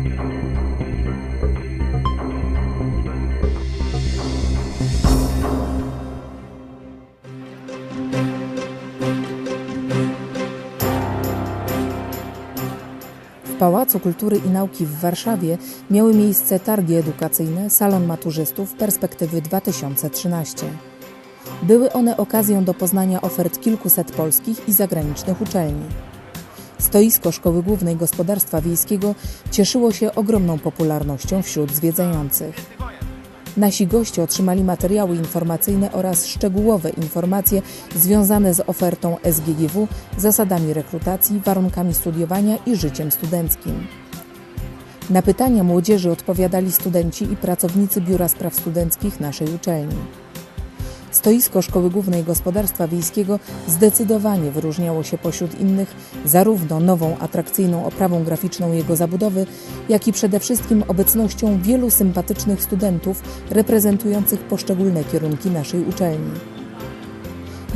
W Pałacu Kultury i Nauki w Warszawie miały miejsce targi edukacyjne Salon Maturzystów Perspektywy 2013. Były one okazją do poznania ofert kilkuset polskich i zagranicznych uczelni. Stoisko Szkoły Głównej Gospodarstwa Wiejskiego cieszyło się ogromną popularnością wśród zwiedzających. Nasi goście otrzymali materiały informacyjne oraz szczegółowe informacje związane z ofertą SGGW, zasadami rekrutacji, warunkami studiowania i życiem studenckim. Na pytania młodzieży odpowiadali studenci i pracownicy Biura Spraw Studenckich naszej uczelni. Stoisko Szkoły Głównej Gospodarstwa Wiejskiego zdecydowanie wyróżniało się pośród innych zarówno nową, atrakcyjną oprawą graficzną jego zabudowy, jak i przede wszystkim obecnością wielu sympatycznych studentów reprezentujących poszczególne kierunki naszej uczelni.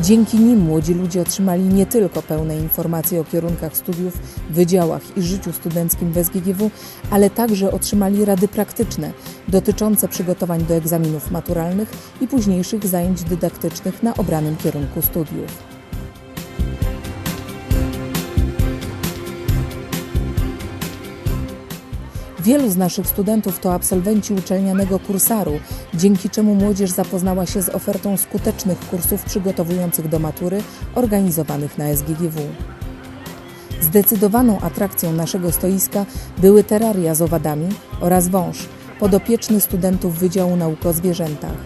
Dzięki nim młodzi ludzie otrzymali nie tylko pełne informacje o kierunkach studiów, wydziałach i życiu studenckim w SGGW, ale także otrzymali rady praktyczne dotyczące przygotowań do egzaminów maturalnych i późniejszych zajęć dydaktycznych na obranym kierunku studiów. Wielu z naszych studentów to absolwenci uczelnianego kursaru, dzięki czemu młodzież zapoznała się z ofertą skutecznych kursów przygotowujących do matury organizowanych na SGGW. Zdecydowaną atrakcją naszego stoiska były teraria z owadami oraz wąż, podopieczny studentów Wydziału Nauk o Zwierzętach.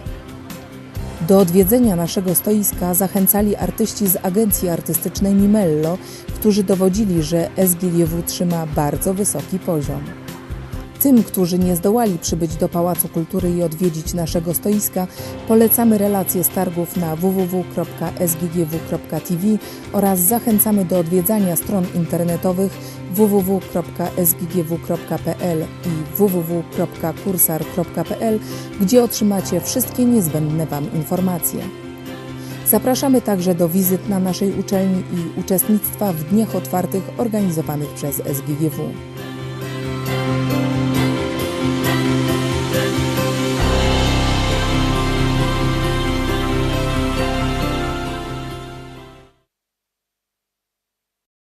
Do odwiedzenia naszego stoiska zachęcali artyści z agencji artystycznej Mimello, którzy dowodzili, że SGGW trzyma bardzo wysoki poziom. Tym, którzy nie zdołali przybyć do Pałacu Kultury i odwiedzić naszego stoiska, polecamy relacje z targów na www.sggw.tv oraz zachęcamy do odwiedzania stron internetowych www.sggw.pl i www.kursar.pl, gdzie otrzymacie wszystkie niezbędne Wam informacje. Zapraszamy także do wizyt na naszej uczelni i uczestnictwa w dniach otwartych organizowanych przez SGGW.